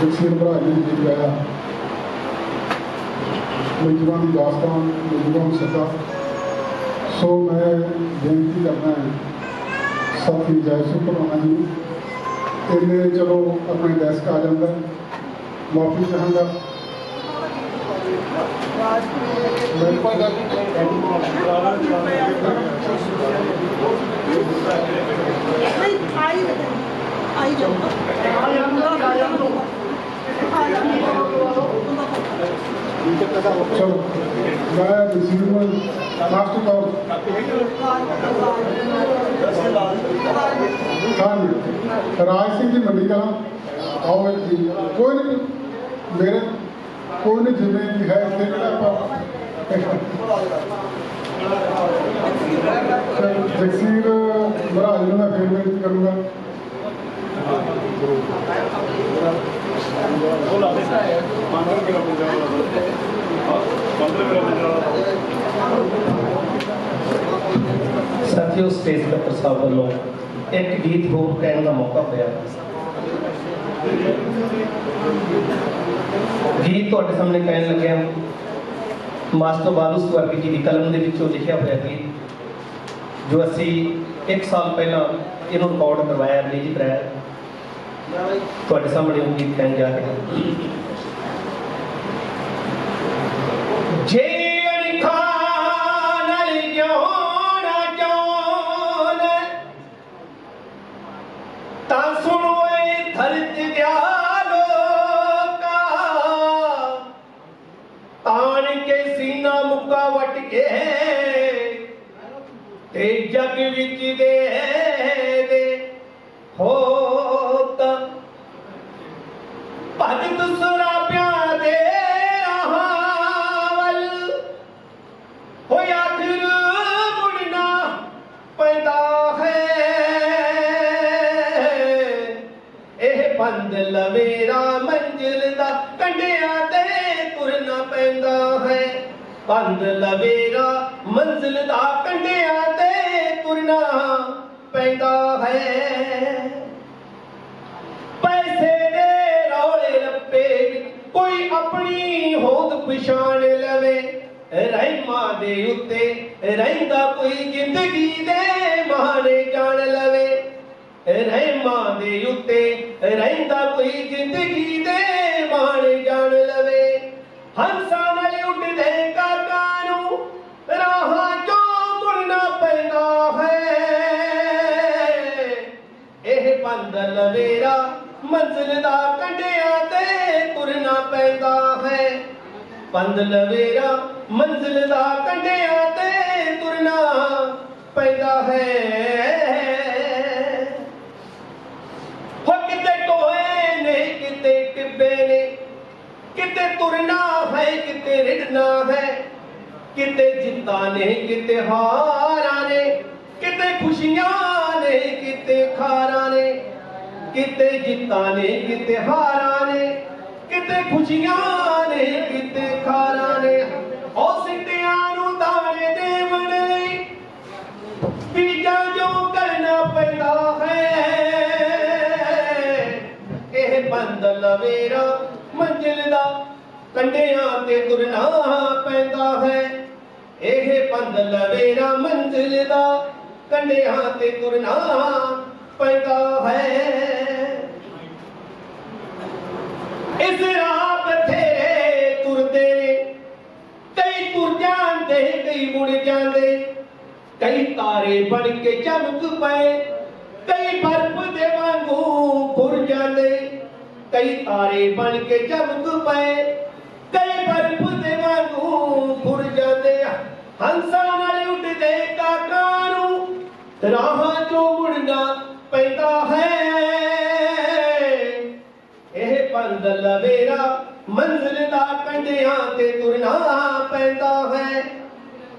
ਜਗਸੀਰ ਭਰਾ ਜੀ ਨੇ ਗਾਇਆ ਮਜੂਰਾਂ ਦੀ ਦਾਸਤਾਨ ਮਜੂਰਾਂ ਨੂੰ ਸੱਦਾ ਸੋ ਮੈਂ ਬੇਨਤੀ ਕਰਨਾ ਹੈ ਸਾਥੀ ਜੈ ਸੁਪਰਵਾਨਾ ਜੀ ਇਹਨੇ ਚਲੋ ਆਪਣੇ ਡੈਸਕ ਆ ਜਾਂਦਾ ਮਾਫੀ ਚਾਹਾਂਗਾ। ਮੈਂ ਗੱਲ ਨਹੀਂ। ਆਈ ਆਈ ਜਾਓ। ਚਲੋ, ਮੈਂ ਜਗਸੀਰ ਨੂੰ ਲਾਸਟ ਹਾਂਜੀ। ਰਾਜ ਸਿੰਘ ਜੀ, ਮੰਡੀ ਕਲਾਂ ਆਓ ਜੀ। ਕੋਈ ਨਹੀਂ, ਮੇਰੇ ਕੋਈ ਨਹੀਂ ਜਿਵੇਂ ਵੀ ਹੈ, ਇੱਥੇ ਕਿਹੜਾ ਆਪਾਂ ਜਗਸੀਰ ਮਹਾਰਾਜ ਨੂੰ ਮੈਂ ਫੇਰ ਬੇਨਤੀ ਕਰੂੰਗਾ। ਸਾਥੀਓ, ਸਟੇਜ ਤੇ ਸਾਹਿਬ ਵੱਲੋਂ ਇੱਕ ਗੀਤ ਹੋਰ ਕਹਿਣ ਦਾ ਮੌਕਾ ਪਿਆ ਗੀਤ ਤੁਹਾਡੇ ਸਾਹਮਣੇ ਕਹਿਣ ਲੱਗਿਆ। ਮਾਸਟਰ ਬਾਲੂ ਸਵਰਗੀ ਜੀ ਦੀ ਕਲਮ ਦੇ ਵਿੱਚੋਂ ਲਿਖਿਆ ਹੋਇਆ ਗੀਤ, ਜੋ ਅਸੀਂ 1 ਸਾਲ ਪਹਿਲਾਂ ਇਹਨੂੰ ਰਿਕਾਰਡ ਕਰਵਾਇਆ ਰਿਲੀਜ਼ ਕਰਾਇਆ। ਤੁਹਾਡੇ ਸਾਹਮਣੇ ਉਹ ਗੀਤ ਕਹਿਣ ਜਾ ਰਿਹਾ। ਜੇ ਤਾਂ ਸੁਣੋ ਏ ਸੀਨਾ ਮੁੱਕਾ ਵਟ ਕੇ, ਤੇ ਜਗ ਵਿੱਚ ਦੇ ਦੇ ਰਹਿੰਦਾ ਕੋਈ ਜ਼ਿੰਦਗੀ ਦੇ ਮਾਣੇ ਜਾਣ ਲਵੇ। ਰਹਿਮਾਂ ਦੇ ਉੱਤੇ ਰਹਿੰਦਾ ਕੋਈ ਜ਼ਿੰਦਗੀ ਦੇ ਮਾਣੇ ਜਾਣ ਲਵੇ। ਹੰਸਾਂ ਨਾਲ ਉੱਡਦੇ ਕਾਕਾਂ ਨੂੰ ਰਾਹਾਂ ਚੋਂ ਮੁੜਨਾ ਪੈਂਦਾ ਹੈ। ਇਹ ਬੰਦ ਲਵੇਰਾ ਮੰਜ਼ਿਲ ਦਾ ਕੰਢਿਆਂ ਤੇ ਤੁਰਨਾ ਪੈਂਦਾ ਹੈ। ਬੰਦ ਲਵੇਰਾ ਮੰਜ਼ਿਲ ਦਾ ਕੰਢਿਆਂ ਤੇ ਪੈਂਦਾ ਹੈ। ਹੋ ਕਿਤੇ ਟੋਏ ਨੇ, ਕਿਤੇ ਟਿੱਬੇ ਨੇ, ਕਿਤੇ ਤੁਰਨਾ ਹੈ, ਕਿਤੇ ਰਿੜਨਾ ਹੈ, ਕਿਤੇ ਜਿੱਤਾਂ ਨੇ, ਕਿਤੇ ਹਾਰਾਂ ਨੇ, ਕਿਤੇ ਖੁਸ਼ੀਆਂ ਨੇ, ਕਿਤੇ ਖਾਰਾਂ ਨੇ, ਕਿਤੇ ਜਿੱਤਾਂ ਨੇ, ਕਿਤੇ ਹਾਰਾਂ ਨੇ, ਕਿਤੇ ਖੁਸ਼ੀਆਂ ਨੇ, ਕਿਤੇ ਖਾਰਾਂ ਇਹ ਬੰਦ ਮੰਜ਼ਿਲ ਦਾ ਕੰਢਿਆਂ ਤੇ ਤੁਰਨਾ ਪੈਂਦਾ ਹੈ। ਇਹ ਬੰਦ ਲਵੇਰਾ, ਮੰਜ਼ਿਲ ਦਾ ਕੰਢਿਆਂ ਤੇ ਤੁਰਨਾ ਪੈਂਦਾ ਹੈ। ਇਸ ਰਾਹ ਬਥੇਰੇ ਤੁਰਦੇ ਨੇ, ਕਈ ਤੁਰ ਜਾਂਦੇ, ਕਈ ਮੁੜ ਜਾਂਦੇ। ਕਈ ਤਾਰੇ ਬਣ ਕੇ ਚਮਕ ਪਏ, ਕਈ ਬਰਫ਼ ਦੇ ਵਾਂਗੂ ਫੁਰ ਜਾਂਦੇ। ਕਈ ਤਾਰੇ ਬਣ ਕੇ ਚਮਕ ਪਏ, ਕਈ ਬਰਫ਼ ਦੇ ਵਾਂਗੂ ਫੁਰ ਜਾਂਦੇ ਹੰਸਾਂ ਨਾਲ ਉੱਡਦੇ ਕਾਕਾਂ ਨੂੰ, ਰਾਹਾਂ ਚੋਂ ਮੁੜਨਾ ਪੈਂਦਾ ਹੈ। ਇਹ ਪੰਦ ਲਵੇਰਾ ਮੰਜ਼ਿਲ ਦਾ ਕੰਡਿਆਂ ਤੇ ਤੁਰਨਾ ਪੈਂਦਾ ਹੈ।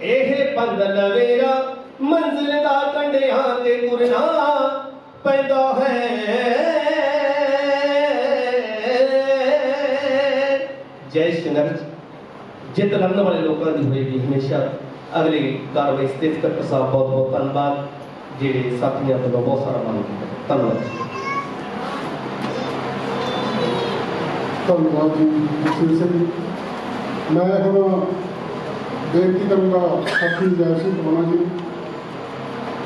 ਇਹ ਪੰਦ ਲਵੇਰਾ ਮੰਜ਼ਿਲ ਦਾ ਕੰਡਿਆਂ ਤੇ ਤੁਰਨਾ ਪੈਂਦਾ ਹੈ। ਜੈ ਸ਼੍ਰੀ ਨਗਰ ਜਿੱਤ ਲੜਨ ਵਾਲੇ ਲੋਕਾਂ ਦੀ ਹੋਏਗੀ ਹਮੇਸ਼ਾ ਅਗਲੀ ਕਾਰਵਾਈ ਸਥਿਤ ਕਰ ਸਾਹਿਬ ਬਹੁਤ ਬਹੁਤ ਧੰਨਵਾਦ ਜਿਹੜੇ ਸਾਥੀਆਂ ਵੱਲੋਂ ਬਹੁਤ ਸਾਰਾ ਮਾਨ ਕੀਤਾ ਧੰਨਵਾਦ ਜੀ। ਧੰਨਵਾਦ ਜੀ ਜਸਵੀਰ ਸਿੰਘ ਜੀ ਮੈਂ ਹੁਣ ਬੇਨਤੀ ਕਰੂੰਗਾ ਸਾਥੀ ਜੈ ਸਿੰਘ ਪਵਾਣਾ ਜੀ ਨੂੰ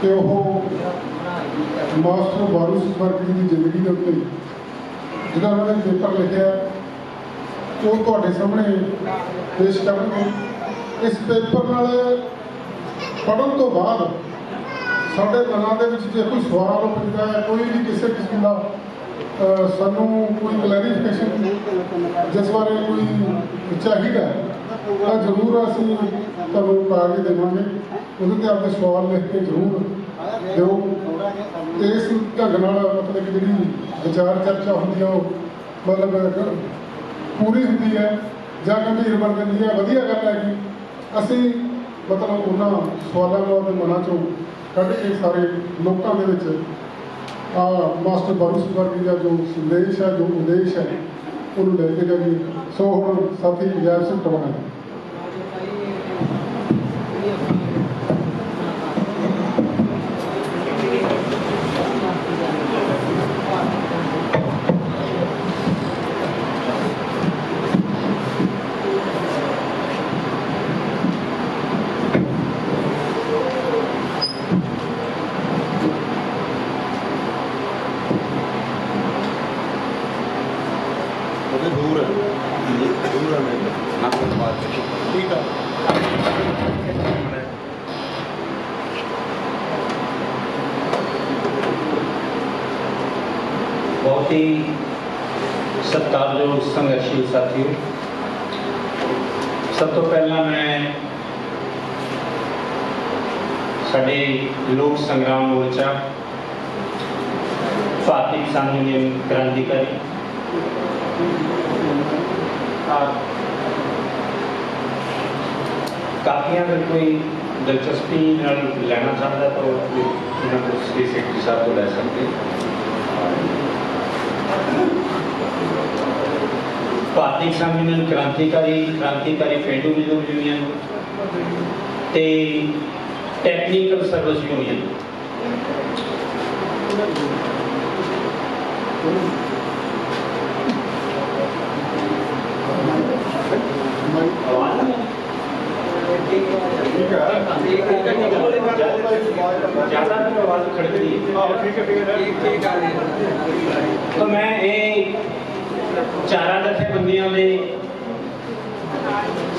ਕਿ ਉਹ ਮਾਸਟਰ ਵਾਰੁਸ ਵਰਗੀ ਦੀ ਜ਼ਿੰਦਗੀ ਦੇ ਉੱਤੇ ਜਿਹੜਾ ਉਹਨਾਂ ਨੇ ਪੇਪਰ ਲਿਖਿਆ ਉਹ ਤੁਹਾਡੇ ਸਾਹਮਣੇ ਪੇਸ਼ ਕਰਨਗੇ। ਇਸ ਪੇਪਰ ਨਾਲ ਪੜ੍ਹਨ ਤੋਂ ਬਾਅਦ ਸਾਡੇ ਮਨਾਂ ਦੇ ਵਿੱਚ ਜੇ ਕੋਈ ਸਵਾਲ ਉੱਠਦਾ ਹੈ, ਕੋਈ ਵੀ ਕਿਸੇ ਕਿਸਮ ਦਾ ਸਾਨੂੰ ਕੋਈ ਕਲੈਰੀਫਿਕੇਸ਼ਨ ਜਿਸ ਬਾਰੇ ਕੋਈ ਚਾਹੀਦਾ ਤਾਂ ਜ਼ਰੂਰ ਅਸੀਂ ਤੁਹਾਨੂੰ ਕਾਗਜ਼ ਦੇਵਾਂਗੇ। ਉਹਦੇ ਤੇ ਆਪਣੇ ਸਵਾਲ ਲਿਖ ਕੇ ਜ਼ਰੂਰ ਦਿਓ। ਇਸ ਢੰਗ ਨਾਲ ਮਤਲਬ ਕਿ ਜਿਹੜੀ ਵਿਚਾਰ ਚਰਚਾ ਹੁੰਦੀ ਆ ਉਹ ਮਤਲਬ ਪੂਰੀ ਹੁੰਦੀ ਹੈ, ਜਾਂ ਗੰਭੀਰ ਬਣ ਜਾਂਦੀ ਹੈ, ਵਧੀਆ ਗੱਲ ਹੈ ਕਿ ਅਸੀਂ ਮਤਲਬ ਉਹਨਾਂ ਸਵਾਲਾਂ ਨੂੰ ਆਪਣੇ ਮਨਾਂ ਚੋਂ ਕੱਢ ਕੇ ਸਾਰੇ ਲੋਕਾਂ ਦੇ ਵਿੱਚ, ਆ ਮਾਸਟਰ ਬਾਰੂਸ ਵਰਗੀ ਦਾ ਜੋ ਸੰਦੇਸ਼ ਹੈ, ਜੋ ਉਦੇਸ਼ ਹੈ, ਉਹਨੂੰ ਲੈ ਕੇ ਜਾਈਏ। ਸੋ ਹੁਣ ਸਾਥੀ ਪੰਜਾਬ ਸਿੰਘ ਟਵਾਣਾ ਜੀ ਉਹਦੇ ਦੂਰ ਹੈ ਦੂਰ ਹੈ ਮੇਰੇ ਨਾ ਕੋਈ ਬਾਤ ਨਹੀਂ ਠੀਕ ਆ ਬਹੁਤ ਹੀ ਸਤਿਕਾਰਯੋਗ ਸੰਘਰਸ਼ੀ ਸਾਥੀਓ ਸਭ ਤੋਂ ਪਹਿਲਾਂ ਮੈਂ ਸਾਡੇ ਲੋਕ ਸੰਗਰਾਮ ਮੋਰਚਾ ਭਾਰਤੀ ਕਿਸਾਨ ਯੂਨੀਅਨ ਕ੍ਰਾਂਤੀਕਾਰੀ ਆਹ ਕਾਪੀਆਂ ਅਗਰ ਕੋਈ ਦਿਲਚਸਪੀ ਨਾਲ ਲੈਣਾ ਚਾਹੁੰਦਾ ਤਾਂ ਇਹਨਾਂ ਨੂੰ ਸ੍ਰੀ ਸੈਕਟਰੀ ਸਾਹਿਬ ਤੋਂ ਲੈ ਸਕਦੇ ਭਾਰਤੀ ਕਿਸਾਨ ਯੂਨੀਅਨ ਕ੍ਰਾਂਤੀਕਾਰੀ ਕ੍ਰਾਂਤੀਕਾਰੀ ਪੇਂਡੂ ਮਜ਼ਦੂਰ ਯੂਨੀਅਨ ਤੇ ਟੈਕਨੀਕਲ ਸਰਵਿਸ ਯੂਨੀਅਨ ਜ਼ਿਆਦਾ ਤਾਂ ਆਵਾਜ਼ ਖੜਕਦੀ ਹੈ ਤਾਂ ਮੈਂ ਇਹ ਚਾਰਾਂ ਜਥੇਬੰਦੀਆਂ ਦੇ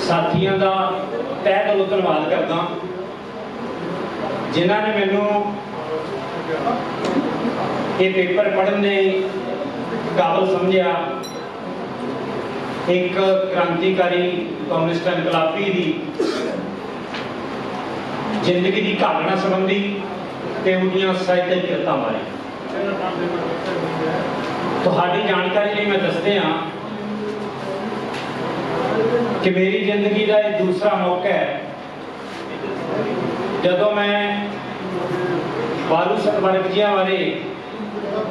ਸਾਥੀਆਂ ਦਾ ਤਹਿ ਦਿਲੋਂ ਧੰਨਵਾਦ ਕਰਦਾ। ਜਿਨ੍ਹਾਂ ਨੇ ਮੈਨੂੰ ਇਹ ਪੇਪਰ ਪੜ੍ਹਨ ਦੇ ਕਾਬਲ ਸਮਝਿਆ। ਇੱਕ ਕ੍ਰਾਂਤੀਕਾਰੀ ਕਮਿਊਨਿਸਟ ਇਨਕਲਾਬੀ ਦੀ ਜ਼ਿੰਦਗੀ ਦੀ ਘਾਲਣਾ ਸੰਬੰਧੀ ਤੇ ਉਹਦੀਆਂ ਸਾਹਿਤਕ ਕਿਰਤਾਂ ਬਾਰੇ। ਤੁਹਾਡੀ ਜਾਣਕਾਰੀ ਲਈ ਮੈਂ ਦੱਸਦੇ ਹਾਂ ਕਿ ਮੇਰੀ ਜ਼ਿੰਦਗੀ ਦਾ ਇਹ ਦੂਸਰਾ ਮੌਕਾ ਹੈ। ਜਦੋਂ ਮੈਂ ਬਾਲੂ ਸਤਵਰਗ ਜੀਆਂ ਬਾਰੇ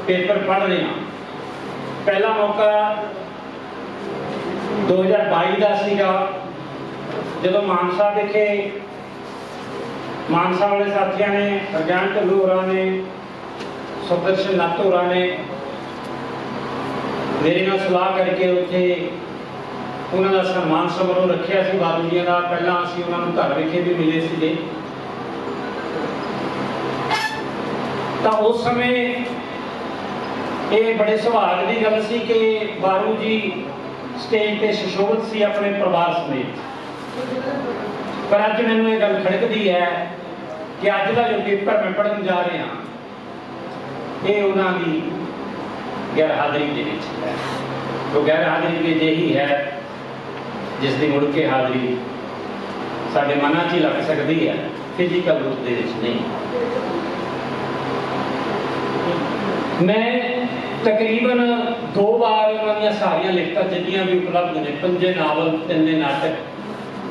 ਪੇਪਰ ਪੜ੍ਹ ਰਿਹਾ ਪਹਿਲਾ ਮੌਕਾ 2022 ਦਾ ਸੀਗਾ, ਜਦੋਂ ਮਾਨਸਾ ਵਿਖੇ ਮਾਨਸਾ ਵਾਲੇ ਸਾਥੀਆਂ ਨੇ ਰਜਾਨ ਢੱਲੂ ਹੋਰਾਂ ਨੇ ਸੁਦਰਸ਼ਨ ਨੱਤ ਹੋਰਾਂ ਨੇ, ਮੇਰੇ ਨਾਲ ਸਲਾਹ ਕਰਕੇ ਉੱਥੇ ਉਹਨਾਂ ਦਾ ਸਨਮਾਨ ਸਮਾਰੋਹ ਰੱਖਿਆ ਸੀ ਬਾਬੂ ਜੀ ਦਾ। ਪਹਿਲਾਂ ਅਸੀਂ ਉਹਨਾਂ ਨੂੰ ਘਰ ਵਿਖੇ ਵੀ ਮਿਲੇ ਸੀਗੇ। ਤਾਂ ਉਸ ਸਮੇਂ ਇਹ ਬੜੇ ਸੁਭਾਗ ਦੀ ਗੱਲ ਸੀ ਕਿ ਬਾਰੂ ਜੀ ਸਟੇਜ ਤੇ ਸੁਸ਼ੋਭਿਤ ਸੀ ਆਪਣੇ ਪਰਿਵਾਰ ਸਮੇਤ। ਪਰ ਅੱਜ ਮੈਨੂੰ ਇਹ ਗੱਲ ਖੜਕਦੀ ਹੈ ਕਿ ਅੱਜ ਦਾ ਜੋ ਪੇਪਰ ਮੈਂ ਪੜ੍ਹਨ ਜਾ ਰਿਹਾ, ਇਹ ਉਹਨਾਂ ਦੀ ਗੈਰ ਹਾਜ਼ਰੀ ਦੇ ਵਿੱਚ ਹੈ। ਉਹ ਗੈਰ ਹਾਜ਼ਰੀ ਵੀ ਅਜਿਹੀ ਹੈ, ਜਿਸ ਦੀ ਮੁੜ ਕੇ ਹਾਜ਼ਰੀ ਸਾਡੇ ਮਨਾਂ 'ਚ ਹੀ ਲੱਗ ਸਕਦੀ ਹੈ ਫਿਜ਼ੀਕਲ ਰੂਪ ਦੇ ਵਿੱਚ ਨਹੀਂ। ਮੈਂ ਤਕਰੀਬਨ ਦੋ ਵਾਰ ਉਹਨਾਂ ਦੀਆਂ ਸਾਰੀਆਂ ਲਿਖਤਾਂ, ਜਿੰਨੀਆਂ ਵੀ ਉਪਲਬਧ ਨੇ, ਪੰਜੇ ਨਾਵਲ, ਤਿੰਨੇ ਨਾਟਕ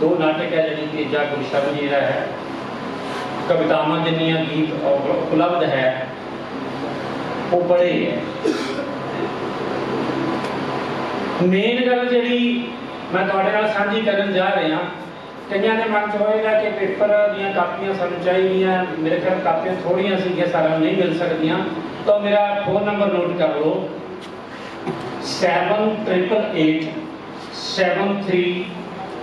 ਦੋ ਨਾਟਕ ਹੈ ਜਿਹੜੀ ਤੀਜਾ ਗੁਰਸ਼ਬਦ ਜੀ ਦਾ ਹੈ ਕਵਿਤਾਵਾਂ ਜਿੰਨੀਆਂ ਗੀਤ ਉਪ- ਉਪਲਬਧ ਹੈ ਉਹ ਪੜ੍ਹੇ ਹੈ ਮੇਨ ਗੱਲ ਜਿਹੜੀ ਮੈਂ ਤੁਹਾਡੇ ਨਾਲ ਸਾਂਝੀ ਕਰਨ ਜਾ ਰਿਹਾ ਕਈਆਂ ਦੇ ਮਨ 'ਚ ਹੋਏਗਾ ਕਿ ਪੇਪਰ ਦੀਆਂ ਕਾਪੀਆਂ ਸਾਨੂੰ ਚਾਹੀਦੀਆਂ ਮੇਰੇ ਕੋਲ ਕਾਪੀਆਂ ਥੋੜੀਆਂ ਸੀਗੀਆਂ ਸਾਰਿਆਂ ਨੂੰ ਨਹੀਂ ਮਿਲ ਸਕਦੀਆਂ ਤਾਂ ਮੇਰਾ ਫੋਨ ਨੰਬਰ ਨੋਟ ਕਰ ਲਓ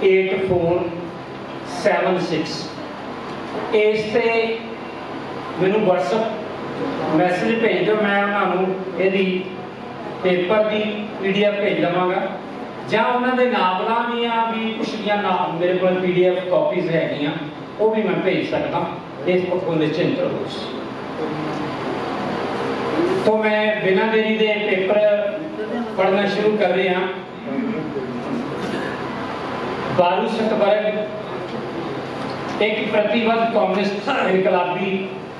8476 ਇਸ ਤੇ ਮੈਨੂੰ WhatsApp ਮੈਸੇਜ ਭੇਜ ਦਿਓ ਮੈਂ ਉਹਨਾਂ ਨੂੰ ਇਹਦੀ ਪੇਪਰ ਦੀ ਪੀਡੀਐਫ ਭੇਜ ਦਵਾਂਗਾ। ਜਾਂ ਉਹਨਾਂ ਦੇ ਨਾਵਲਾਂ ਦੀਆਂ ਵੀ ਕੁਝ ਦੀਆਂ ਨਾਮ ਮੇਰੇ ਕੋਲ ਪੀਡੀਐਫ ਕਾਪੀਜ਼ ਹੈਗੀਆਂ, ਉਹ ਵੀ ਮੈਂ ਭੇਜ ਸਕਦਾ। ਇਸ ਪੱਖੋਂ ਨਿਸ਼ਚਿੰਤ ਰਹੋ ਤੋਂ ਮੈਂ ਬਿਨਾਂ ਦੇਰੀ ਦੇ ਪੇਪਰ ਪੜਨਾ ਸ਼ੁਰੂ ਕਰ ਰਿਹਾ। बारू सतवर्ग एक प्रतिबद्ध कम्युनिस्ट इनकलाबी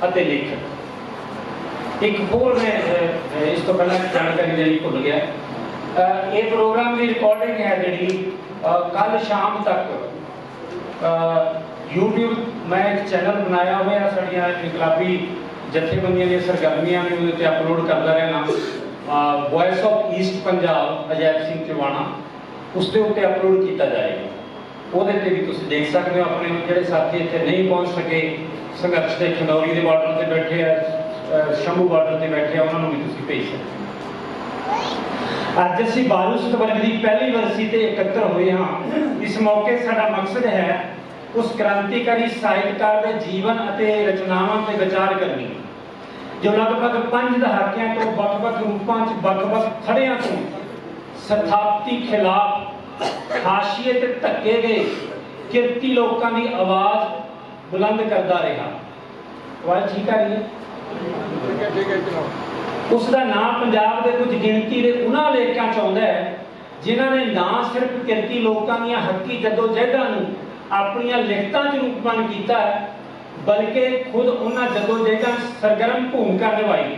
ਅਤੇ ਲੇਖਕ ਇੱਕ ਹੋਰ ਮੈਂ ਅਹ, ਇਸ ਤੋਂ ਪਹਿਲਾਂ ਜਾਣਕਾਰੀ ਦੇਣੀ ਭੁੱਲ ਗਿਆ ਅਹ, ਇਹ ਪ੍ਰੋਗਰਾਮ ਦੀ ਰਿਕਾਰਡਿੰਗ ਹੈ ਜਿਹੜੀ ਕੱਲ ਸ਼ਾਮ ਤੱਕ ਅਹ, YouTube ਮੈਂ ਇੱਕ ਚੈਨਲ ਬਣਾਇਆ ਹੋਇਆ ਸਾਡੀਆਂ ਇਨਕਲਾਬੀ ਜਥੇਬੰਦੀਆਂ ਦੀਆਂ ਸਰਗਰਮੀਆਂ ਨੂੰ ਉਹਦੇ ਤੇ ਅਪਲੋਡ ਕਰਦਾ ਰਹਿਣਾ voice of East Punjab Ajaib Singh Tiwana ਉਸ ਦੇ ਉੱਤੇ ਅਪਲੋਡ ਕੀਤਾ ਜਾਏਗਾ ਉਹਦੇ ਤੇ ਵੀ ਤੁਸੀਂ ਦੇਖ ਸਕਦੇ ਹੋ ਆਪਣੇ ਜਿਹੜੇ ਸਾਥੀ ਇੱਥੇ ਨਹੀਂ ਪਹੁੰਚ ਸਕੇ, ਸੰਘਰਸ਼ ਦੇ ਖੰਡੌਰੀ ਦੇ ਬਾਰਡਰ ਤੇ ਬੈਠੇ ਆ ਸ਼ੰਭੂ ਬਾਰਡਰ ਤੇ ਬੈਠੇ ਆ, ਉਹਨਾਂ ਨੂੰ ਵੀ ਤੁਸੀਂ ਭੇਜ ਸਕਦੇ ਅੱਜ ਅਸੀਂ ਬਾਰੂ ਸਤਵਰਗ ਦੀ ਪਹਿਲੀ ਵਰਸੀ ਤੇ ਇਕੱਤਰ ਹੋਏ ਹਾਂ। ਇਸ ਮੌਕੇ ਸਾਡਾ ਮਕਸਦ ਹੈ ਉਸ ਕ੍ਰਾਂਤੀਕਾਰੀ ਸਾਹਿਤਕਾਰ ਦੇ ਜੀਵਨ ਅਤੇ ਰਚਨਾਵਾਂ ਤੇ ਵਿਚਾਰ ਕਰਨੀ, ਜੋ ਲਗਭਗ ਪੰਜ ਦਹਾਕਿਆਂ ਤੋਂ ਵੱਖ-ਵੱਖ ਰੂਪਾਂ 'ਚ ਵੱਖ-ਵੱਖ ਖੜਿਆਂ ਤੋਂ ਸਥਾਪਤੀ ਖਿਲਾਫ ਹਾਸ਼ੀਏ ਤੇ ਧੱਕੇ ਗਏ ਕਿਰਤੀ ਲੋਕਾਂ ਦੀ ਆਵਾਜ਼ ਬੁਲੰਦ ਕਰਦਾ ਰਿਹਾ। ਆਵਾਜ਼ ਠੀਕ ਆ ਰਹੀ ਹੈ? ਉਸ ਦਾ ਨਾਮ ਪੰਜਾਬ ਦੇ ਕੁਝ ਗਿਣਤੀ ਦੇ ਉਹਨਾਂ ਲੇਖਾਂ 'ਚ ਆਉਂਦਾ ਹੈ, ਜਿਨ੍ਹਾਂ ਨੇ ਨਾ ਸਿਰਫ ਕਿਰਤੀ ਲੋਕਾਂ ਦੀਆਂ ਹੱਕੀ ਜਦੋਜਹਿਦਾਂ ਨੂੰ ਆਪਣੀਆਂ ਲਿਖਤਾਂ 'ਚ ਰੂਪਮਾਨ ਕੀਤਾ ਬਲਕਿ ਖੁਦ ਉਹਨਾਂ ਜਦੋਜਹਿਦਾਂ 'ਚ ਸਰਗਰਮ ਭੂਮਿਕਾ ਨਿਭਾਈ।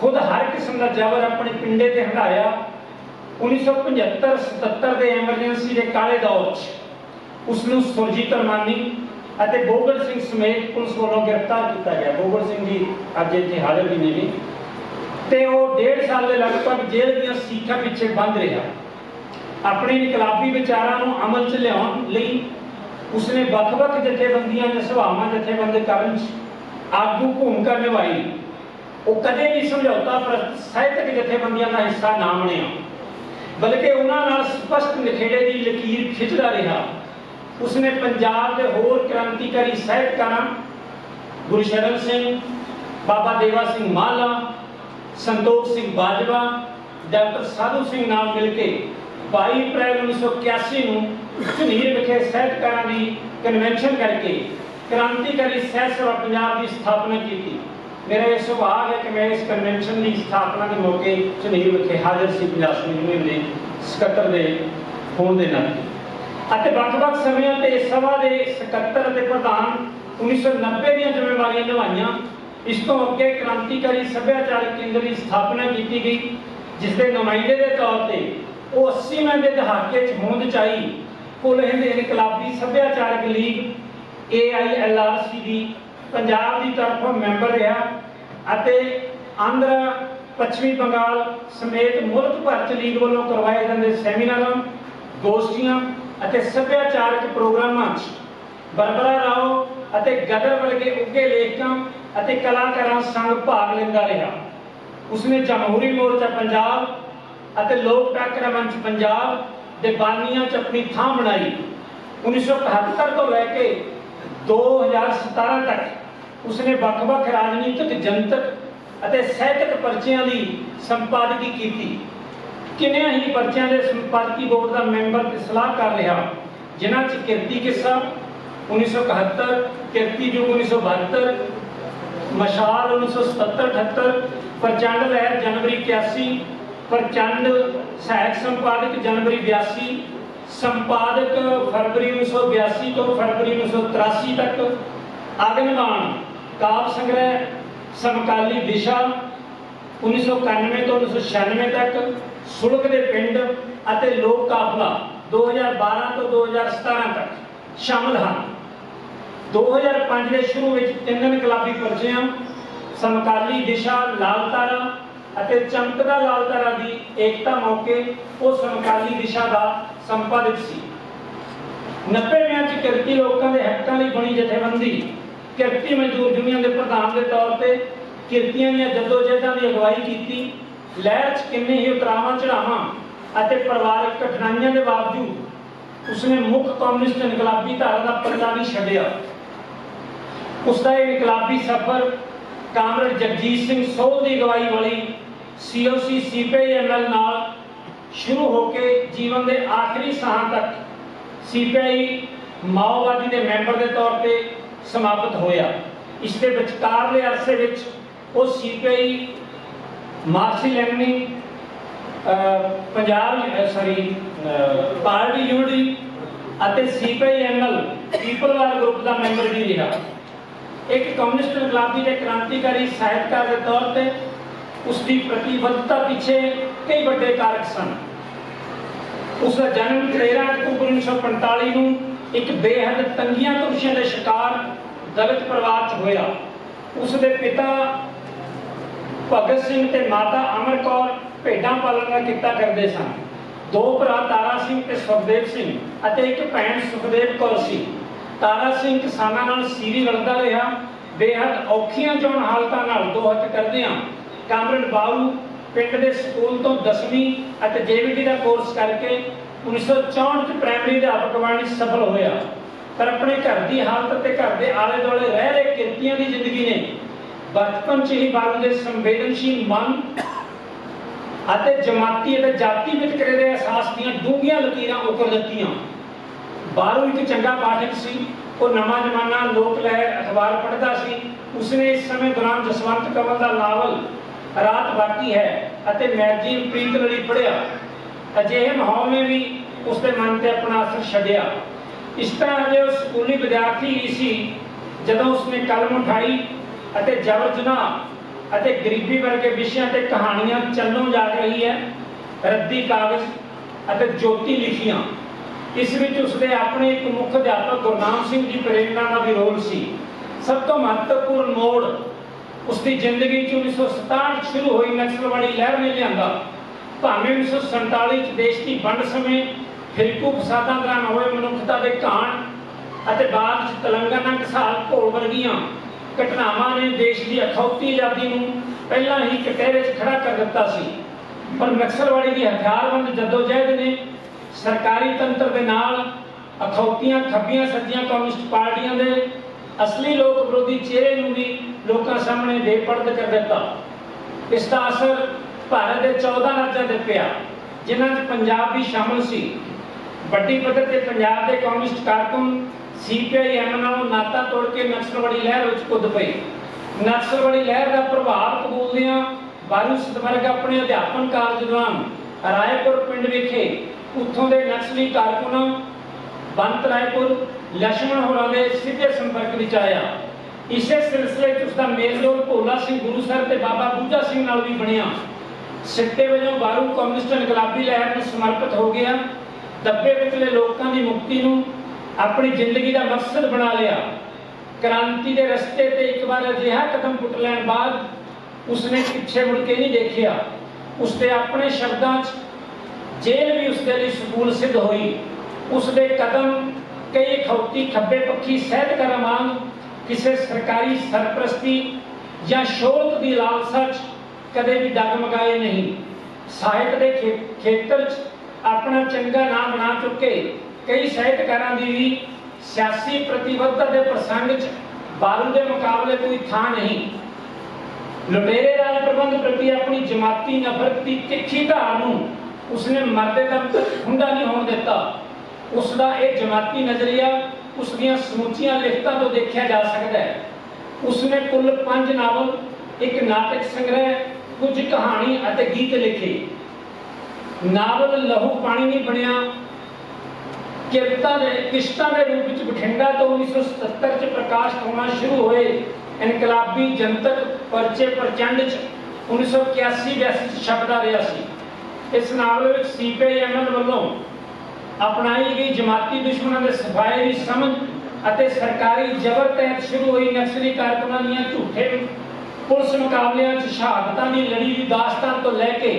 ਖੁਦ ਹਰ ਕਿਸਮ ਦਾ ਜ਼ਬਰ ਆਪਣੇ ਪਿੰਡੇ ਤੇ ਹਟਾਇਆ 1975-77 ਦੇ ਐਮਰਜੈਂਸੀ ਦੇ ਕਾਲੇ ਦੌਰ 'ਚ ਉਸ ਨੂੰ ਸੁਰਜੀਤ ਰਮਾਨੀ ਅਤੇ ਬੋਗਲ ਸਿੰਘ ਸਮੇਤ ਪੁਲਿਸ ਵੱਲੋਂ ਗ੍ਰਿਫਤਾਰ ਕੀਤਾ ਗਿਆ। ਬੋਗਲ ਸਿੰਘ ਜੀ ਅੱਜ ਇੱਥੇ ਹਾਜ਼ਰ ਵੀ ਨੇ ਤੇ ਉਹ ਡੇਢ ਸਾਲ ਦੇ ਲਗਭਗ ਜੇਲ੍ਹ ਦੀਆਂ ਸੀਖਾਂ ਪਿੱਛੇ ਬੰਦ ਰਿਹਾ। ਆਪਣੇ ਇਨਕਲਾਬੀ ਵਿਚਾਰਾਂ ਨੂੰ ਅਮਲ 'ਚ ਲਿਆਉਣ ਲਈ ਉਸਨੇ ਵੱਖ-ਵੱਖ ਜਥੇਬੰਦੀਆਂ ਦੇ ਸਭਾਵਾਂ ਜਥੇਬੰਦੀਕਰਨ 'ਚ ਆਗੂ ਭੂਮਿਕਾ ਨਿਭਾਈ। ਉਹ ਕਦੇ ਵੀ ਸਮਝੌਤਾ ਪ੍ਰਸਤ ਸਾਹਿਤਕ ਜਥੇਬੰਦੀਆਂ ਦਾ ਹਿੱਸਾ ਨਾ ਬਣਿਆ। ਬਲਕਿ ਉਹਨਾਂ ਨਾਲ ਸਪਸ਼ਟ ਨਿਖੇੜੇ ਦੀ ਲਕੀਰ ਖਿੱਚਦਾ ਰਿਹਾ। ਉਸਨੇ ਪੰਜਾਬ ਦੇ ਹੋਰ ਕ੍ਰਾਂਤੀਕਾਰੀ ਸਾਹਿਤਕਾਰਾਂ ਗੁਰਸ਼ਰਨ ਸਿੰਘ, ਬਾਬਾ ਦੇਵਾ ਸਿੰਘ ਮਾਲਾ, ਸੰਤੋਖ ਸਿੰਘ ਬਾਜਵਾ, ਡਾਕਟਰ ਸਾਧੂ ਸਿੰਘ ਨਾਲ ਮਿਲ ਕੇ 22 ਅਪ੍ਰੈਲ 1981 ਨੂੰ ਝੁਨੀਰ ਵਿਖੇ ਸਾਹਿਤਕਾਰਾਂ ਦੀ ਕਨਵੈਨਸ਼ਨ ਕਰਕੇ ਕ੍ਰਾਂਤੀਕਾਰੀ ਸਾਹਿਤ ਸਭਾ ਪੰਜਾਬ ਦੀ ਸਥਾਪਨਾ ਕੀਤੀ। ਮੇਰਾ ਇਹ ਸੁਭਾਗ ਹੈ ਕਿ ਮੈਂ ਇਸ ਕਨਵੈਨਸ਼ਨ ਦੀ ਸਥਾਪਨਾ ਦੇ ਮੌਕੇ ਝੁਨੀਰ ਵਿਖੇ ਹਾਜ਼ਰ ਸੀ ਪੰਜਾਬ ਯੂਨੀਅਨ ਦੇ ਸਕੱਤਰ ਦੇ ਹੋਣ ਦੇ ਨਾਤੇ ਅਤੇ ਵੱਖ-ਵੱਖ ਸਮਿਆਂ ਤੇ ਸਭਾ ਦੇ ਸਕੱਤਰ ਅਤੇ ਪ੍ਰਧਾਨ 1990 ਦੀਆਂ ਜ਼ਿੰਮੇਵਾਰੀਆਂ ਨਿਭਾਈਆਂ। ਇਸ ਤੋਂ ਅੱਗੇ ਕ੍ਰਾਂਤੀਕਾਰੀ ਸੱਭਿਆਚਾਰਕ ਕੇਂਦਰ ਦੀ ਸਥਾਪਨਾ ਕੀਤੀ ਗਈ, ਜਿਸ ਦੇ ਨੁਮਾਇੰਦੇ ਦੇ ਤੌਰ ਤੇ ਉਹ 80ਵੇਂ ਦੇ ਦਹਾਕੇ 'ਚ ਹੋਂਦ 'ਚ ਆਈ ਕੁੱਲ ਹਿੰਦ ਇਨਕਲਾਬੀ ਸੱਭਿਆਚਾਰਕ ਲੀਗ AILRC ਦੀ ਪੰਜਾਬ ਦੀ ਤਰਫੋਂ ਮੈਂਬਰ ਰਿਹਾ ਅਤੇ ਆਂਧਰਾ, ਪੱਛਮੀ ਬੰਗਾਲ ਸਮੇਤ ਮੁਲਕ ਭਰ 'ਚ ਲੀਗ ਵੱਲੋਂ ਕਰਵਾਏ ਜਾਂਦੇ ਸੈਮੀਨਾਰਾਂ, ਗੋਸ਼ਟੀਆਂ ਅਤੇ ਸੱਭਿਆਚਾਰਕ ਪ੍ਰੋਗਰਾਮਾਂ 'ਚ ਬਰਬਰਾ ਰਾਓ ਅਤੇ ਗਦਰ ਵਰਗੇ ਉੱਗੇ ਲੇਖਕਾਂ ਅਤੇ ਕਲਾਕਾਰਾਂ ਸੰਗ ਭਾਗ ਲੈਂਦਾ ਰਿਹਾ। ਉਸਨੇ ਜਮਹੂਰੀ ਮੋਰਚਾ ਪੰਜਾਬ ਅਤੇ ਲੋਕ ਟਾਕਰਾ ਮੰਚ ਪੰਜਾਬ ਦੇ ਬਾਨੀਆਂ 'ਚ ਆਪਣੀ ਥਾਂ ਬਣਾਈ। 1971 ਤੋਂ ਲੈ ਕੇ 2017 ਤੱਕ ਉਸਨੇ ਵੱਖ-ਵੱਖ ਰਾਜਨੀਤਿਕ, ਜਨਤਕ ਅਤੇ ਸਾਹਿਤਕ ਪਰਚਿਆਂ ਦੀ ਸੰਪਾਦਕੀ ਕੀਤੀ। ਕਿੰਨਿਆਂ ਹੀ ਪਰਚਿਆਂ ਦੇ ਸੰਪਾਦਕੀ ਬੋਰਡ ਦਾ ਮੈਂਬਰ ਤੇ ਸਲਾਹਕਾਰ ਰਿਹਾ ਜਿਨ੍ਹਾਂ 'ਚ ਕਿਰਤੀ ਕਿੱਸਾ 1971 ਕਿਰਤੀ ਯੁਗ 1972 ਮਸ਼ਾਲ 1977-78 ਪ੍ਰਚੰਡ ਲਹਿਰ ਜਨਵਰੀ 81 ਪ੍ਰਚੰਡ ਸਹਾਇਕ ਸੰਪਾਦਕ ਜਨਵਰੀ 82 ਸੰਪਾਦਕ ਫਰਵਰੀ 1982 ਤੋਂ ਫਰਵਰੀ 1983 ਤੱਕ ਆਗਨਵਾਨ ਕਾਵ ਸੰਗ੍ਰਹਿ ਸਮਕਾਲੀ ਦਿਸ਼ਾ 1991 ਤੋਂ 1996 ਤੱਕ ਸੁਲਗ ਦੇ ਪਿੰਡ ਅਤੇ ਲੋਕ ਕਾਫਲਾ 2012 ਤੋਂ 2017 ਤੱਕ ਸ਼ਾਮਲ ਹਨ। 2005 ਦੇ ਸ਼ੁਰੂ ਵਿੱਚ ਤਿੰਨ ਇਨਕਲਾਬੀ ਪਰਚਿਆਂ, ਸਮਕਾਲੀ ਦਿਸ਼ਾ ਲਾਲ ਤਾਰਾ ਅਤੇ ਚਮਕਦਾ ਲਾਲ ਤਾਰਾ ਦੀ ਏਕਤਾ ਮੌਕੇ ਉਹ ਸਮਕਾਲੀ ਦਿਸ਼ਾ ਦਾ ਸੰਪਾਦਕ ਸੀ। 90ਵਿਆਂ ਚ ਕਿਰਤੀ ਲੋਕਾਂ ਦੇ ਹੱਕਾਂ ਲਈ ਬਣੀ ਜਥੇਬੰਦੀ, ਕਿਰਤੀ ਮਜ਼ਦੂਰ ਯੂਨੀਅਨ ਦੇ ਪ੍ਰਧਾਨ ਦੇ ਤੌਰ ਤੇ ਕਿਰਤੀਆਂ ਦੀਆਂ ਜਦੋਜਹਿਦਾਂ ਦੀ ਅਗਵਾਈ ਕੀਤੀ, ਲਹਿਰ 'ਚ ਕਿੰਨੇ ਹੀ ਉਤਰਾਵਾਂ ਚੜਾਵਾਂ ਅਤੇ ਪਰਿਵਾਰਕ ਕਠਿਨਾਈਆਂ ਦੇ ਬਾਵਜੂਦ ਉਸਨੇ ਮੁੱਖ ਕਮਿਊਨਿਸਟ ਇਨਕਲਾਬੀ ਧਾਰਾ ਦਾ ਪੱਲਾ ਨਹੀਂ ਛੱਡਿਆ। ਉਸ ਦਾ ਇਹ ਇਨਕਲਾਬੀ ਸਫ਼ਰ ਕਾਮਰੇਡ ਜਗਜੀਤ ਸਿੰਘ ਸੋਹ ਦੀ ਅਗਵਾਈ ਵਾਲੀ ਸੀਓਸੀ ਸੀਪੀਆਈਐਮਐਲ ਨਾਲ ਸ਼ੁਰੂ ਹੋ ਕੇ ਜੀਵਨ ਦੇ ਆਖਰੀ ਸਾਹਾਂ ਤੱਕ ਸੀਪੀਆਈ ਮਾਓਵਾਦੀ ਦੇ ਮੈਂਬਰ ਦੇ ਤੌਰ ਤੇ ਸਮਾਪਤ ਹੋਇਆ। ਇਸ ਦੇ ਵਿਚਕਾਰਲੇ ਅਰਸੇ ਵਿੱਚ ਉਹ CPI Marxist Lenin Punjab sorry party unity ਅਤੇ ਸੀਪੀਆਈਐਮਐਲ ਪੀਪਲ ਗਰੁੱਪ ਦਾ ਮੈਂਬਰ ਵੀ ਰਿਹਾ। ਇੱਕ ਕਮਿਊਨਿਸਟ ਇਨਕਲਾਬੀ ਦੇ ਕ੍ਰਾਂਤੀਕਾਰੀ ਸਾਹਿਤਕਾਰ ਦੇ ਤੌਰ ਤੇ ਉਸ ਦੀ ਪ੍ਰਤੀਬੱਧਤਾ ਪਿੱਛੇ ਕਈ ਵੱਡੇ ਕਾਰਕ ਸਨ। ਉਸ ਦਾ ਜਨਮ 13 ਅਕਤੂਬਰ 1945 ਨੂੰ ਇੱਕ ਬੇਹੱਦ ਤੰਗੀਆਂ ਤੁਰਸ਼ੀਆਂ ਦੇ ਸ਼ਿਕਾਰ ਦਲਿਤ ਪਰਿਵਾਰ 'ਚ ਹੋਇਆ। ਉਸ ਦੇ ਪਿਤਾ ਭਗਤ ਸਿੰਘ ਤੇ ਮਾਤਾ ਅਮਰ ਕੌਰ ਭੇਡਾਂ ਪਾਲਣ ਦਾ ਕਿੱਤਾ ਕਰਦੇ ਸਨ। ਦੋ ਭਰਾ ਤਾਰਾ ਸਿੰਘ ਤੇ ਸੁਖਦੇਵ ਸਿੰਘ ਅਤੇ ਇੱਕ ਭੈਣ ਸੁਖਦੇਵ ਕੌਰ ਸੀ। ਤਾਰਾ ਸਿੰਘ ਕਿਸਾਨਾਂ ਨਾਲ ਸੀਰੀ ਲੜਦਾ ਰਿਹਾ, ਬੇਹੱਦ ਔਖੀਆਂ ਚੋਣ ਹਾਲਤਾਂ ਨਾਲ ਦੋਹਤ ਕਰਦਿਆਂ ਕਾਮਰੇਡ ਬਾਬੂ ਪਿੰਡ ਦੇ ਸਕੂਲ ਤੋਂ 10ਵੀਂ ਅਤੇ ਜੇਵੀਟੀ ਦਾ ਕੋਰਸ ਕਰਕੇ 1964 ਚ ਪ੍ਰਾਇਮਰੀ ਅਧਿਆਪਕ ਸਫਲ ਹੋਇਆ। ਪਰ ਆਪਣੇ ਘਰ ਦੀ ਹਾਲਤ ਤੇ ਘਰ ਦੇ ਆਲੇ ਦੁਆਲੇ ਰਹਿ ਰਹੇ ਕਿਰਤੀਆਂ ਦੀ ਜ਼ਿੰਦਗੀ ਨੇ ਬਚਪਨ ਚ ਹੀ ਬਾਬੂ ਦੇ ਸੰਵੇਦਨਸ਼ੀਲ ਮਨ ਅਤੇ ਜਮਾਤੀ ਅਤੇ ਜਾਤੀ ਵਿਤਕਰੇ ਦੇ ਅਹਿਸਾਸ ਦੀਆਂ ਡੂੰਘੀਆਂ ਲਕੀਰਾਂ ਉਕਰ ਦਿੱਤੀਆਂ। ਬਾਹਰੋਂ ਇੱਕ ਚੰਗਾ ਪਾਠਕ ਸੀ, ਉਹ ਨਵਾਂ ਜ਼ਮਾਨਾ ਲੋਕ ਲਹਿਰ ਅਖਬਾਰ ਪੜ੍ਹਦਾ ਸੀ, ਉਸਨੇ ਇਸ ਸਮੇਂ ਦੌਰਾਨ ਜਸਵੰਤ ਕਮਲ ਦਾ ਨਾਵਲ ਰਾਤ ਬਾਕੀ ਹੈ ਅਤੇ ਮੈਗਜ਼ੀਨ ਪ੍ਰੀਤ ਲੜੀ ਪੜ੍ਹਿਆ ਅਜਿਹੇ ਮਾਹੌਲ ਨੇ ਵੀ ਉਸਦੇ ਮਨ ਤੇ ਆਪਣਾ ਅਸਰ ਛੱਡਿਆ। ਇਸ ਤਰ੍ਹਾਂ ਜੇ ਉਹ ਸਕੂਲੀ ਵਿਦਿਆਰਥੀ ਹੀ ਸੀ, ਜਦੋਂ ਉਸਨੇ ਕਲਮ ਉਠਾਈ ਅਤੇ ਜਬਰ ਜਨਾਹ ਅਤੇ ਗਰੀਬੀ ਵਰਗੇ ਵਿਸ਼ਿਆਂ ਤੇ ਕਹਾਣੀਆਂ ਚੱਲੋਂ ਜਾ ਰਹੀ ਹੈ, ਰੱਦੀ ਕਾਗਜ਼ ਅਤੇ ਜੋਤੀ ਲਿਖੀਆਂ। ਇਸ ਵਿੱਚ ਉਸਦੇ ਆਪਣੇ ਇੱਕ ਮੁੱਖ ਅਧਿਆਪਕ ਗੁਰਨਾਮ ਸਿੰਘ ਦੀ ਪ੍ਰੇਰਣਾ ਦਾ ਵੀ ਰੋਲ ਸੀ। ਸਭ ਤੋਂ ਮਹੱਤਵਪੂਰਨ ਮੋੜ ਉਸਦੀ ਜ਼ਿੰਦਗੀ 'ਚ 1967 'ਚ ਸ਼ੁਰੂ ਹੋਈ ਨਕਸਲਵਾੜੀ ਲਹਿਰ ਨੇ ਲਿਆਂਦਾ। ਭਾਵੇਂ 1947 'ਚ ਦੇਸ਼ ਦੀ ਵੰਡ ਸਮੇਂ ਫਿਰਕੂ ਫਸਾਦਾਂ ਦੌਰਾਨ ਹੋਏ ਮਨੁੱਖਤਾ ਦੇ ਘਾਣ ਅਤੇ ਬਾਅਦ 'ਚ ਤੇਲੰਗਾਨਾ ਕਿਸਾਲ ਘੋਲ ਵਰਗੀਆਂ ਘਟਨਾਵਾਂ ਨੇ ਦੇਸ਼ ਦੀ ਅਖੌਤੀ ਆਜ਼ਾਦੀ ਨੂੰ ਪਹਿਲਾਂ ਹੀ ਕਟਹਿਰੇ 'ਚ ਖੜਾ ਕਰ ਦਿੱਤਾ ਸੀ। ਪਰ ਨਕਸਲਵਾੜੀ ਦੀ ਹਥਿਆਰਬੰਦ ਜਦੋਜਹਿਦ ਨੇ ਸਰਕਾਰੀ ਤੰਤਰ ਦੇ ਨਾਲ ਅਖੌਤੀਆਂ, ਖੱਬੀਆਂ ਸੱਜੀਆਂ ਕਮਿਊਨਿਸਟ ਪਾਰਟੀਆਂ ਦੇ ਅਸਲੀ ਲੋਕ ਵਿਰੋਧੀ ਚਿਹਰੇ ਨੂੰ ਵੀ ਲੋਕਾਂ ਸਾਹਮਣੇ ਬੇਪਰਦ ਕਰ ਦਿੱਤਾ। ਇਸ ਦਾ ਅਸਰ ਭਾਰਤ ਦੇ 14 ਰਾਜਾਂ ਤੇ ਪਿਆ, ਜਿਨ੍ਹਾਂ 'ਚ ਪੰਜਾਬ ਵੀ ਸ਼ਾਮਲ ਸੀ। ਵੱਡੀ ਪੱਧਰ ਤੇ ਪੰਜਾਬ ਦੇ ਕਮਿਊਨਿਸਟ ਕਾਰਕੁਨ ਸੀਪੀਆਈਐਮ ਨਾਲੋਂ ਨਾਤਾ ਤੋੜ ਕੇ ਨਕਸਲਵਾੜੀ ਲਹਿਰ ਵਿੱਚ ਕੁੱਦ ਪਏ। ਨਕਸਲਵਾੜੀ ਲਹਿਰ ਦਾ ਪ੍ਰਭਾਵ ਕਬੂਲਦਿਆਂ ਬਾਰੂ ਸਤਵਰਗ ਆਪਣੇ ਅਧਿਆਪਨ ਕਾਰਜ ਦੌਰਾਨ ਰਾਏਪੁਰ ਪਿੰਡ ਵਿਖੇ ਉੱਥੋਂ ਦੇ ਨਕਸਲੀ ਕਾਰਕੁਨਾਂ ਬੰਤ ਰਾਏਪੁਰ ਲక్ష్మణ ਹੋਰਾਂ ਦੇ ਸਿੱਧੇ ਸੰਪਰਕ ਵਿੱਚ ਆਇਆ। ਇਸੇ ਸਿਲਸਿਲੇ 'ਚ ਉਸ ਦਾ ਮੇਲਜੋਲ ਭੋਲਾ ਸਿੰਘ ਗੁਰੂ ਸਾਹਿਬ ਤੇ ਬਾਬਾ ਦੂਜਾ ਸਿੰਘ ਨਾਲ ਵੀ ਬਣਿਆ। ਸਿੱਟੇ ਵਜੋਂ ਬਾਰੂ ਕਮਿਊਨਿਸਟ ਇਨਕਲਾਬੀ ਲਹਿਰ ਨੂੰ ਸਮਰਪਿਤ ਹੋ ਗਿਆ। ਦੱਬੇ ਵਿਚਲੇ ਲੋਕਾਂ ਦੀ ਮੁਕਤੀ ਨੂੰ ਆਪਣੀ ਜ਼ਿੰਦਗੀ ਦਾ ਮਕਸਦ ਬਣਾ ਲਿਆ। ਕ੍ਰਾਂਤੀ ਦੇ ਰਸਤੇ ਤੇ ਇੱਕ ਵਾਰ ਅਜਿਹਾ ਕਦਮ ਪੁੱਟ ਲੈਣ ਬਾਅਦ ਉਸਨੇ ਪਿੱਛੇ ਮੁੜ ਕੇ ਨਹੀਂ ਦੇਖਿਆ। ਉਸਦੇ ਆਪਣੇ ਸ਼ਬਦਾਂ 'ਚ ਜੇਲ੍ਹ ਵੀ ਉਸਦੇ ਲਈ ਸਕੂਲ ਸਿੱਧ ਹੋਈ। ਉਸਦੇ ਕਦਮ ਕਈ ਖੌਤੀ ਖੱਬੇ ਪੱਖੀ ਸਾਹਿਤਕਾਰਾਂ ਵਾਂਗ ਕਿਸੇ ਸਰਕਾਰੀ ਸਰਪ੍ਰਸਤੀ ਜਾਂ ਸ਼ੋਹਰਤ ਦੀ ਲਾਲਸਾ 'ਚ ਕਦੇ ਵੀ ਡਗਮਗਾਏ ਨਹੀਂ। ਸਾਹਿਤ ਦੇ ਖੇਤਰ 'ਚ ਆਪਣਾ ਚੰਗਾ ਨਾਮ ਬਣਾ ਚੁੱਕੇ ਕਈ ਸਾਹਿਤਕਾਰਾਂ ਦੀ ਵੀ ਸਿਆਸੀ ਪ੍ਰਤੀਬੱਧਤਾ ਦੇ ਪ੍ਰਸੰਗ 'ਚ ਬਾਰੂ ਦੇ ਮੁਕਾਬਲੇ ਕੋਈ ਥਾਂ ਨਹੀਂ। ਲੁਟੇਰੇ ਰਾਜ ਪ੍ਰਬੰਧ ਪ੍ਰਤੀ ਆਪਣੀ ਜਮਾਤੀ ਨਫ਼ਰਤ ਦੀ ਤਿੱਖੀ ਧਾਰ ਨੂੰ ਉਸਨੇ ਮਰਦੇ ਦਮ ਤੱਕ ਖੁੰਡਾ ਨਹੀਂ ਹੋਣ ਦਿੱਤਾ। ਉਸ ਦਾ ਇਹ ਜਮਾਤੀ ਨਜ਼ਰੀਆ ਉਸ ਦੀਆਂ ਸਮੁੱਚੀਆਂ ਲਿਖਤਾਂ ਤੋਂ ਦੇਖਿਆ ਜਾ ਸਕਦਾ ਹੈ। ਉਸਨੇ ਕੁੱਲ 5 ਨਾਵਲ, ਇੱਕ ਨਾਟਕ ਸੰਗ੍ਰਹਿ, ਕੁਝ ਕਹਾਣੀ ਅਤੇ ਗੀਤ ਲਿਖੇ। ਨਾਵਲ ਲਹੂ ਪਾਣੀ ਨਹੀਂ ਬਣਿਆ। ਕਿਰਤਾਂ ਦੇ, ਕਿਸ਼ਤਾਂ ਦੇ ਰੂਪ ਵਿੱਚ ਬਠਿੰਡਾ ਤੋਂ 1977 ਚ ਪ੍ਰਕਾਸ਼ਿਤ ਹੋਣਾ ਸ਼ੁਰੂ ਹੋਏ ਇਨਕਲਾਬੀ ਜਨਤਕ ਪਰਚੇ ਪ੍ਰਚੰਡ ਚ 1981 ਵਿੱਚ ਛਪਦਾ ਰਿਹਾ ਸੀ। ਇਸ ਨਾਵਲ ਵਿੱਚ ਸੀਪੀਆਈਐਮਐਲ ਵੱਲੋਂ ਅਪਣਾਈ ਗਈ ਜਮਾਤੀ ਦੁਸ਼ਮਣਾਂ ਦੇ ਸਫਾਏ ਦੀ ਸਮਝ ਅਤੇ ਸਰਕਾਰੀ ਜ਼ਬਰ ਤਹਿਤ ਸ਼ੁਰੂ ਹੋਈ ਨਕਸਲੀ ਕਾਰਕੁਨਾਂ ਦੀਆਂ ਝੂਠੇ ਪੁਲਿਸ ਮੁਕਾਬਲਿਆਂ 'ਚ ਸ਼ਹਾਦਤਾਂ ਦੀ ਲੜੀ ਦੀ ਦਾਸਤਾਨ ਤੋਂ ਲੈ ਕੇ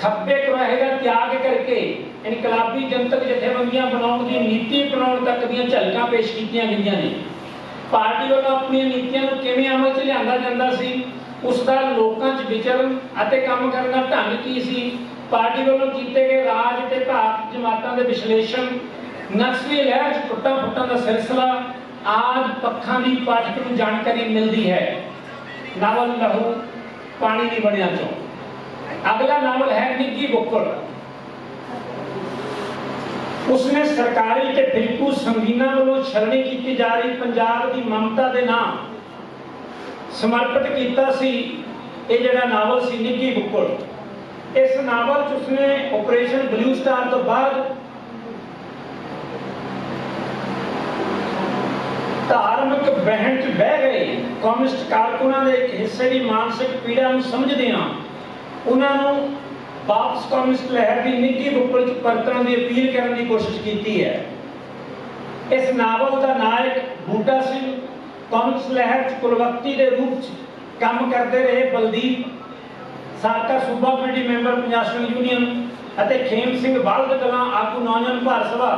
ਖੱਬੇ ਕੁਰਾਹੇ ਦਾ ਤਿਆਗ ਕਰਕੇ ਇਨਕਲਾਬੀ ਜਨਤਕ ਜਥੇਬੰਦੀਆਂ ਬਣਾਉਣ ਦੀ ਨੀਤੀ ਅਪਣਾਉਣ ਤੱਕ ਦੀਆਂ ਝਲਕਾਂ ਪੇਸ਼ ਕੀਤੀਆਂ ਗਈਆਂ ਨੇ। ਪਾਰਟੀ ਵੱਲੋਂ ਆਪਣੀਆਂ ਨੀਤੀਆਂ ਨੂੰ ਕਿਵੇਂ ਅਮਲ 'ਚ ਲਿਆਂਦਾ ਜਾਂਦਾ ਸੀ ਉਸ ਦਾ ਲੋਕਾਂ 'ਚ ਵਿਚਰਨ ਅਤੇ ਕੰਮ ਕਰਨ ਦਾ ਢੰਗ ਕੀ ਸੀ ਪਾਰਟੀ ਵੱਲੋਂ ਕੀਤੇ ਗਏ ਰਾਜ ਤੇ ਭਾਰਤ ਜਮਾਤਾਂ ਦੇ ਵਿਸ਼ਲੇਸ਼ਣ, ਨਕਸਲੀ ਲਹਿਰ 'ਚ ਟੁੱਟਾਂ ਫੁੱਟਾਂ ਦਾ ਸਿਲਸਿਲਾ, ਆਦਿ ਪੱਖਾਂ ਦੀ ਪਾਠਕ ਨੂੰ ਜਾਣਕਾਰੀ ਮਿਲਦੀ ਹੈ। ਨਾਵਲ ਲਹੂ, ਪਾਣੀ ਦੀ ਬਣਿਆ ਚੋਂ। ਅਗਲਾ ਨਾਵਲ ਹੈ ਨਿੱਕੀ ਬੁੱਕਲ। ਉਸਨੇ ਸਰਕਾਰੀ ਤੇ ਫਿਰਕੂ ਸੰਗੀਨਾਂ ਵੱਲੋਂ ਛਲਣੀ ਕੀਤੀ ਜਾ ਰਹੀ ਪੰਜਾਬ ਦੀ ਮਮਤਾ ਦੇ ਨਾਮ ਸਮਰਪਿਤ ਕੀਤਾ ਸੀ। ਇਹ ਜਿਹੜਾ ਨਾਵਲ ਸੀ ਨਿੱਕੀ ਬੁੱਕਰ ਇਸ ਨਾਵਲ 'ਚ ਉਸਨੇ ਆਪਰੇਸ਼ਨ ਬਲੂ ਸਟਾਰ ਤੋਂ ਬਾਅਦ ਧਾਰਮਿਕ ਬਹਿਣ 'ਚ ਬਹਿ ਗਏ। ਕਮਿਊਨਿਸਟ ਕਾਰਕੁਨਾਂ ਦੇ ਇੱਕ ਹਿੱਸੇ ਦੀ ਮਾਨਸਿਕ ਪੀੜਾ ਨੂੰ ਸਮਝਦਿਆਂ ਉਹਨਾਂ ਨੂੰ ਵਾਪਸ ਕਮਿਊਨਿਸਟ ਲਹਿਰ ਦੀ ਨਿੱਘੀ ਬੁੱਕਲ 'ਚ ਪਰਤਣ ਦੀ ਅਪੀਲ ਕਰਨ ਦੀ ਕੋਸ਼ਿਸ਼ ਕੀਤੀ ਹੈ। ਇਸ ਨਾਵਲ ਦਾ ਨਾਇਕ ਬੂਟਾ ਸਿੰਘ ਕਮਿਊਨਿਸਟ ਲਹਿਰ 'ਚ ਕੁਲਵਕਤੀ ਦੇ ਰੂਪ 'ਚ ਕੰਮ ਕਰਦੇ ਰਹੇ ਬਲਦੀਪ ਸਾਬਕਾ ਸੂਬਾ committee member Punjab national union ਅਤੇ ਖੇਮ ਸਿੰਘ ਬਲਦ ਕਲਾਂ ਆਗੂ ਨੌਜਵਾਨ ਭਾਰਤ ਸਭਾ